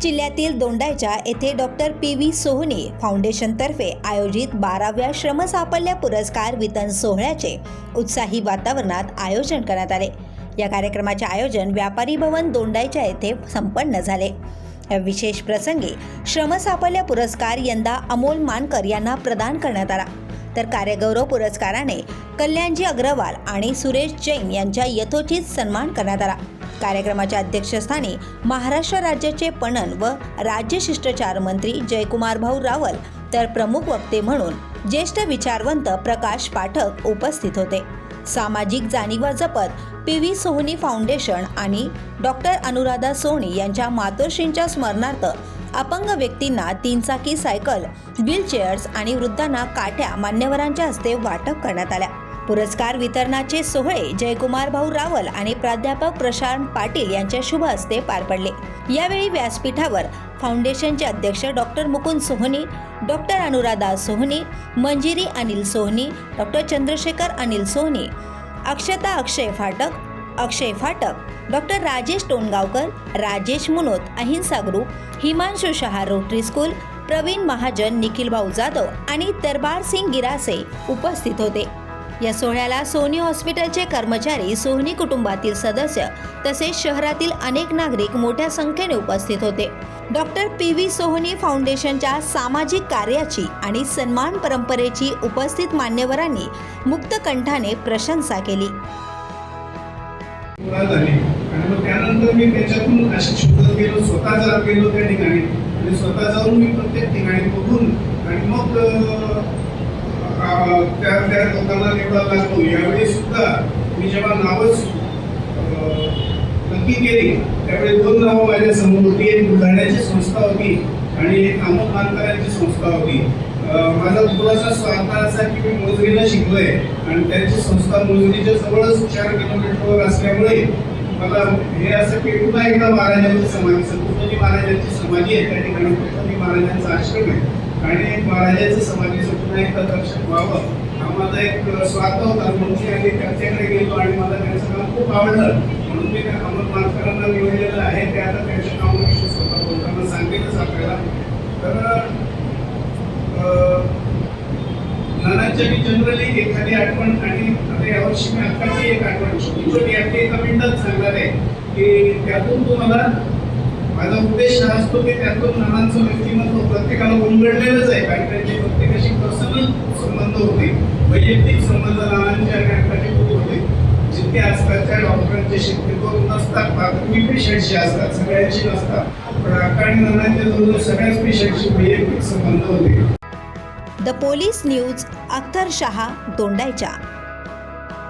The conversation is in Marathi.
जिल्ह्यातील दोंडाईच्या येथे डॉक्टर पी व्ही सोहने फाउंडेशनतर्फे आयोजित बाराव्या श्रमसाफल्य पुरस्कार वितरण सोहळ्याचे उत्साही वातावरणात आयोजन करण्यात आले. या कार्यक्रमाचे आयोजन व्यापारी भवन दोंडाईच्या येथे संपन्न झाले. या विशेष प्रसंगी श्रमसाफल्य पुरस्कार यंदा अमोल मानकर यांना प्रदान करण्यात आला. तर कार्यगौरव पुरस्काराने कल्याणजी अग्रवाल आणि सुरेश जैन यांच्या यथोचित सन्मान करण्यात आला. कार्यक्रमाच्या अध्यक्षस्थानी महाराष्ट्र राज्याचे पणन व राज्य शिष्टाचार मंत्री जयकुमार भाऊ रावल तर प्रमुख वक्ते म्हणून ज्येष्ठ विचारवंत प्रकाश पाठक उपस्थित होते. सामाजिक जाणीवा जपत पी व्ही सोहनी फाउंडेशन आणि डॉक्टर अनुराधा सोहनी यांच्या मातोश्रींच्या स्मरणार्थ अपंग व्यक्तींना तीन चाकी सायकल व्हीलचेअर्स आणि वृद्धांना काठ्या मान्यवरांच्या हस्ते वाटप करण्यात आल्या. पुरस्कार वितरणाचे सोहळे जयकुमार भाऊ रावल आणि प्राध्यापक प्रशांत पाटील यांच्या शुभ हस्ते पार पडले. यावेळी व्यासपीठावर फाउंडेशनचे अध्यक्ष doctor Mukund Sohani doctor Anuradha Sohani Manjiri Anil Sohani doctor Chandrashekhar Anil Sohani Akshata Akshay Phatak Akshay Phatak doctor Rajesh Tongaonkar Rajesh Munot Ahimsa group Himanshu Shah rotary school Pravin Mahajan Nikhil Bhau Jadhav आणि दरबार सिंग गिरासे उपस्थित होते. या सोहळ्याला सोनी हॉस्पिटलचे कर्मचारी सोहनी कुटुंबातील सदस्य तसेच शहरातील अनेक नागरिक मोठ्या संख्येने उपस्थित होते. डॉक्टर पी व्ही सोहनी फाउंडेशनच्या सामाजिक कार्याची आणि सन्मान परंपरेची उपस्थित मान्यवरांनी मुक्त कंठाने प्रशंसा केली. आणि मग त्यानंतर मी त्याच्यातून असे शोधत गेलो स्वतः जात गेलो त्या ठिकाणी. आणि स्वतः जाऊन मी प्रत्येक ठिकाणी बघून आणि मग अं, अं, त्या त्या लोकांना निवडायला लागतो. यावेळी सुद्धा मी जेव्हा नावच नक्की केली त्यावेळी दोन नावं माझ्यासमोर होती. एक बुलढाण्याची संस्था होती आणि एक आमोद मानकरांची संस्था होती. माझा थोडासा स्वार्थ असा की मी मोजरीला शिकलोय आणि त्यांची संस्था मोजरीच्या जवळच चार किलोमीटरवर असल्यामुळे मला हे असं की पुन्हा एकदा महाराजांची समाधी? सतुपती महाराजांची समाधी आहे. त्या ठिकाणी महाराजांचा आश्रम आहे. आणि महाराजांचं समाधीचं पुन्हा एकदा दर्शन व्हावं. हा माझा एक स्वार्थ होता. म्हणून मी आधी त्यांच्याकडे गेलो आणि मला त्यांचं काम खूप आवडलं. म्हणून मी त्या अमर मानकरांना निवडलेलं आहे. ते आता त्यांच्या कामाविषयी स्वतः बोलताना सांगितलंच आपल्याला. तर अं, नानांच्या मी जनरली एखादी आठवण आणि आता यावर्षी मी आत्ताची एक आठवण छोटी छोटी अगदी एका मिनिटात सांगणार आहे की त्यातून तुम्हाला माझा उद्देश हा असतो की त्यातून नानांचं व्यक्तिमत्व प्रत्येकाला उलगडलेलंच आहे. कारण त्यांचे प्रत्येकाशी पर्सनल संबंध होते. वैयक्तिक संबंध नानांचे आणि अक्काचे खूप होते. जितके असतात त्या डॉक्टरांचे शक्यतो नसतात प्राथमिक पेशंटशी असतात सगळ्यांशी नसतात. पण अक्का आणि जवळ सगळ्याच पेशंटशी वैयक्तिक संबंध होते. The police news Akhtar Shah दोंडायच्या